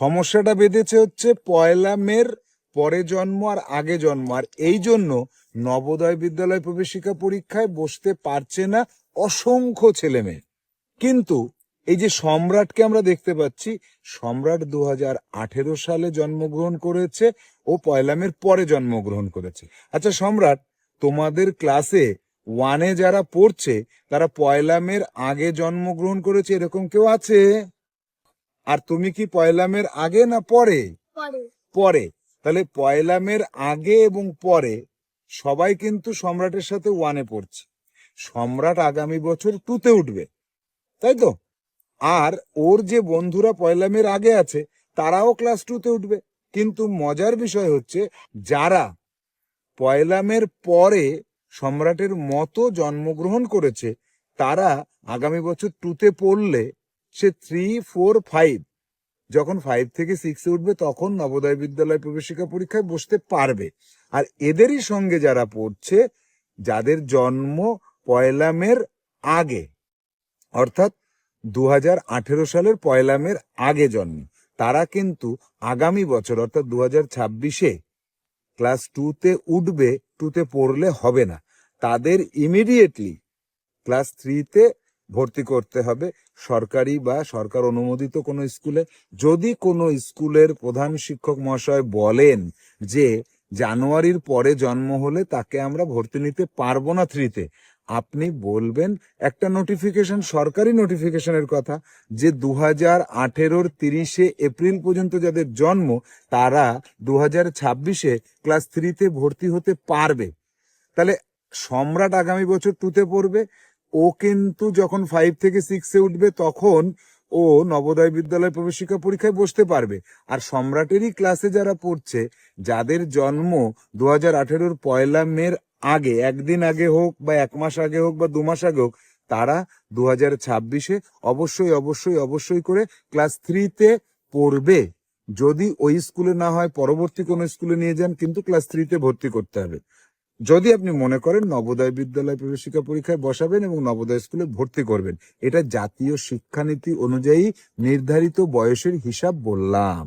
সমস্যাটা বেঁধেছে হচ্ছে পয়লা মের পরে জন্ম আর আগে জন্ম। আর এই জন্য নবোদয় বিদ্যালয় প্রবেশিকা পরীক্ষায় বসতে পারছে না অসংখ্য ছেলে মেয়ে কিন্তু এই যে সম্রাটকে আমরা দেখতে পাচ্ছি, সম্রাট দু আঠেরো সালে জন্মগ্রহণ করেছে ও পয়লামের পরে জন্মগ্রহণ করেছে। আচ্ছা সম্রাট, তোমাদের ক্লাসে ওয়ানে যারা পড়ছে, তারা পয়লামের আগে জন্মগ্রহণ করেছে এরকম কেউ আছে? আর তুমি কি পয়লামের আগে না পরে? পরে। তাহলে পয়লামের আগে এবং পরে সবাই কিন্তু সম্রাটের সাথে ওয়ানে পড়ছে। সম্রাট আগামী বছর টুতে উঠবে। তাই তো? আর ওর যে বন্ধুরা পয়লামের আগে আছে তারাও ক্লাস টুতে উঠবে। কিন্তু মজার বিষয় হচ্ছে যারা পয়লামের পরে সম্রাটের মতো জন্মগ্রহণ করেছে তারা আগামী বছর টুতে পড়লে সে থ্রি ফোর ফাইভ যখন ফাইভ থেকে সিক্সে উঠবে, তখন নবোদয় বিদ্যালয় প্রবেশিকা পরীক্ষায় বসতে পারবে। আর এদেরই সঙ্গে যারা পড়ছে, যাদের জন্ম পয়লামের আগে, অর্থাৎ দু হাজার আঠেরো সালের পয়লামের আগে জন্ম, তারা কিন্তু আগামী বছর, অর্থাৎ দু হাজার ছাব্বিশে ক্লাস টুতে উঠবে টুতে পড়লে হবে না। তাদের ইমিডিয়েটলি ক্লাস থ্রিতে ভর্তি করতে হবে। সরকারি বা সরকার অনুমোদিত কোনো স্কুলে। যদি কোনো স্কুলের প্রধান শিক্ষক মহাশয় বলেন যে জানুয়ারির পরে জন্ম হলে তাকে আমরা ভর্তি নিতে পারব না থ্রিতে, আপনি বলবেন একটা নোটিফিকেশন সরকারি নোটিফিকেশনের কথা যে দু হাজার আঠেরোর তিরিশে এপ্রিল পর্যন্ত যাদের জন্ম, তারা দু হাজার ছাব্বিশে ক্লাস থ্রিতে ভর্তি হতে পারবে। তাহলে সম্রাট আগামী বছর টুতে পড়বে। ও কিন্তু যখন ফাইভ থেকে সিক্সে উঠবে, তখন ও নবোদয় বিদ্যালয় প্রবেশিকা পরীক্ষায় বসতে পারবে। আর সম্রাটেরই ক্লাসে যারা পড়ছে, যাদের জন্ম দু হাজার আঠেরোর পয়লা মের আগে, একদিন আগে হোক বা এক মাস আগে হোক বা দু মাস আগে হোক, তারা দু হাজার ছাব্বিশে অবশ্যই অবশ্যই অবশ্যই করে ক্লাস থ্রিতে পড়বে। যদি ওই স্কুলে না হয়, পরবর্তী কোনো স্কুলে নিয়ে যান, কিন্তু ক্লাস থ্রিতে ভর্তি করতে হবে। যদি আপনি মনে করেন নবোদয় বিদ্যালয় প্রবেশিকা পরীক্ষায় বসাবেন এবং নবোদয় স্কুলে ভর্তি করবেন, এটা জাতীয় শিক্ষানীতি অনুযায়ী নির্ধারিত বয়সের হিসাব বললাম।